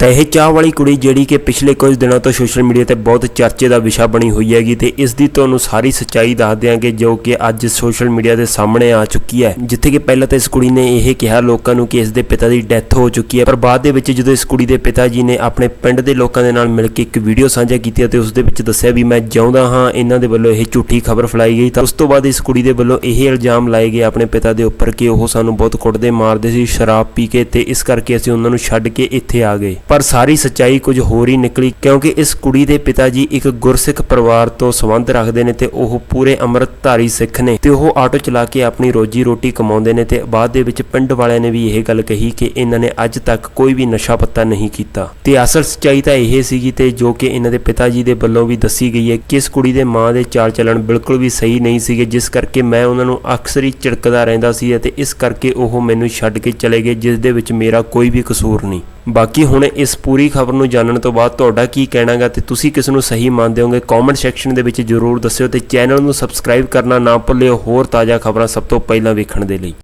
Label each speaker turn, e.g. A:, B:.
A: ਤਾਂ ਇਹ ਚਾਹ ਵਾਲੀ ਕੁੜੀ ਜਿਹੜੀ ਕਿ ਪਿਛਲੇ ਕੁਝ ਦਿਨਾਂ ਤੋਂ ਸੋਸ਼ਲ ਮੀਡੀਆ ਤੇ ਬਹੁਤ ਚਰਚੇ ਦਾ ਵਿਸ਼ਾ ਬਣੀ ਹੋਈ ਹੈਗੀ ਤੇ ਇਸ ਦੀ ਤੁਹਾਨੂੰ ਸਾਰੀ ਸੱਚਾਈ ਦੱਸ ਦਿਆਂਗੇ ਜੋ ਕਿ ਅੱਜ ਸੋਸ਼ਲ ਮੀਡੀਆ ਦੇ ਸਾਹਮਣੇ ਆ ਚੁੱਕੀ ਹੈ। ਜਿੱਥੇ ਕਿ ਪਹਿਲਾਂ ਤਾਂ ਇਸ ਕੁੜੀ ਨੇ ਇਹ ਕਿਹਾ ਲੋਕਾਂ ਨੂੰ ਕਿ ਇਸ ਦੇ ਪਿਤਾ ਦੀ ਡੈਥ ਹੋ ਚੁੱਕੀ ਹੈ। ਪਰ ਬਾਅਦ ਦੇ ਵਿੱਚ ਜਦੋਂ ਇਸ ਕੁੜੀ ਦੇ ਪਿਤਾ ਜੀ ਨੇ ਆਪਣੇ ਪਿੰਡ ਦੇ ਲੋਕਾਂ ਦੇ ਨਾਲ ਮਿਲ ਕੇ ਇੱਕ ਵੀਡੀਓ ਸਾਂਝਾ ਕੀਤੀ ਅਤੇ ਉਸ ਦੇ ਵਿੱਚ ਦੱਸਿਆ ਵੀ ਮੈਂ ਜਿਉਂਦਾ ਹਾਂ, ਇਹਨਾਂ ਦੇ ਵੱਲੋਂ ਇਹ ਝੂਠੀ ਖਬਰ ਫੈਲਾਈ ਗਈ ਤਾਂ ਉਸ ਤੋਂ ਬਾਅਦ ਇਸ ਕੁੜੀ ਦੇ ਵੱਲੋਂ ਇਹ ਇਲਜ਼ਾਮ ਲਾਏ ਗਏ ਆਪਣੇ ਪਿਤਾ ਦੇ ਉੱਪਰ ਕਿ ਉਹ ਸਾਨੂੰ ਬਹੁਤ ਕੁੱਟਦੇ ਮਾਰਦੇ ਸੀ, ਸ਼ਰਾਬ ਪੀ ਕੇ ਤੇ ਇਸ ਕਰਕੇ ਅਸੀਂ ਉਹਨਾਂ ਨੂੰ ਛੱਡ ਕੇ ਇੱਥੇ ਆ ਗਏ। ਪਰ ਸਾਰੀ ਸੱਚਾਈ ਕੁਝ ਹੋਰ ਹੀ ਨਿਕਲੀ, ਕਿਉਂਕਿ ਇਸ ਕੁੜੀ ਦੇ ਪਿਤਾ ਜੀ ਇੱਕ ਗੁਰਸਿੱਖ ਪਰਿਵਾਰ ਤੋਂ ਸੰਬੰਧ ਰੱਖਦੇ ਨੇ ਤੇ ਉਹ ਪੂਰੇ ਅੰਮ੍ਰਿਤਧਾਰੀ ਸਿੱਖ ਨੇ ਤੇ ਉਹ ਆਟੋ ਚਲਾ ਕੇ ਆਪਣੀ ਰੋਜੀ ਰੋਟੀ ਕਮਾਉਂਦੇ ਨੇ ਤੇ ਬਾਅਦ ਦੇ ਵਿੱਚ ਪਿੰਡ ਵਾਲਿਆਂ ਨੇ ਵੀ ਇਹ ਗੱਲ ਕਹੀ ਕਿ ਇਹਨਾਂ ਨੇ ਅੱਜ ਤੱਕ ਕੋਈ ਵੀ ਨਸ਼ਾ ਪੱਤਾ ਨਹੀਂ ਕੀਤਾ। ਤੇ ਅਸਲ ਸੱਚਾਈ ਤਾਂ ਇਹ ਸੀਗੀ ਤੇ ਜੋ ਕਿ ਇਹਨਾਂ ਦੇ ਪਿਤਾ ਜੀ ਦੇ ਵੱਲੋਂ ਵੀ ਦੱਸੀ ਗਈ ਹੈ ਕਿ ਇਸ ਕੁੜੀ ਦੇ ਮਾਂ ਦੇ ਚਾਲ ਚੱਲਣ ਬਿਲਕੁਲ ਵੀ ਸਹੀ ਨਹੀਂ ਸੀਗੇ, ਜਿਸ ਕਰਕੇ ਮੈਂ ਉਹਨਾਂ ਨੂੰ ਅਕਸਰ ਹੀ ਝਿੜਕਦਾ ਰਹਿੰਦਾ ਸੀ ਅਤੇ ਇਸ ਕਰਕੇ ਉਹ ਮੈਨੂੰ ਛੱਡ ਕੇ ਚਲੇ ਗਏ, ਜਿਸ ਦੇ ਵਿੱਚ ਮੇਰਾ ਕੋਈ ਵੀ ਕਸੂਰ ਨਹੀਂ। ਬਾਕੀ ਹੁਣ ਇਸ ਪੂਰੀ ਖਬਰ ਨੂੰ ਜਾਣਨ ਤੋਂ ਬਾਅਦ ਤੁਹਾਡਾ ਕੀ ਕਹਿਣਾਗਾ ਤੇ ਤੁਸੀਂ ਕਿਸ ਨੂੰ ਸਹੀ ਮੰਨਦੇ ਹੋਗੇ ਕਮੈਂਟ ਸੈਕਸ਼ਨ ਦੇ ਵਿੱਚ ਜਰੂਰ ਦੱਸਿਓ ਤੇ ਚੈਨਲ ਨੂੰ ਸਬਸਕ੍ਰਾਈਬ ਕਰਨਾ ਨਾ ਭੁੱਲਿਓ, ਹੋਰ ਤਾਜ਼ਾ ਖਬਰਾਂ ਸਭ ਤੋਂ ਪਹਿਲਾਂ ਵੇਖਣ ਦੇ ਲਈ।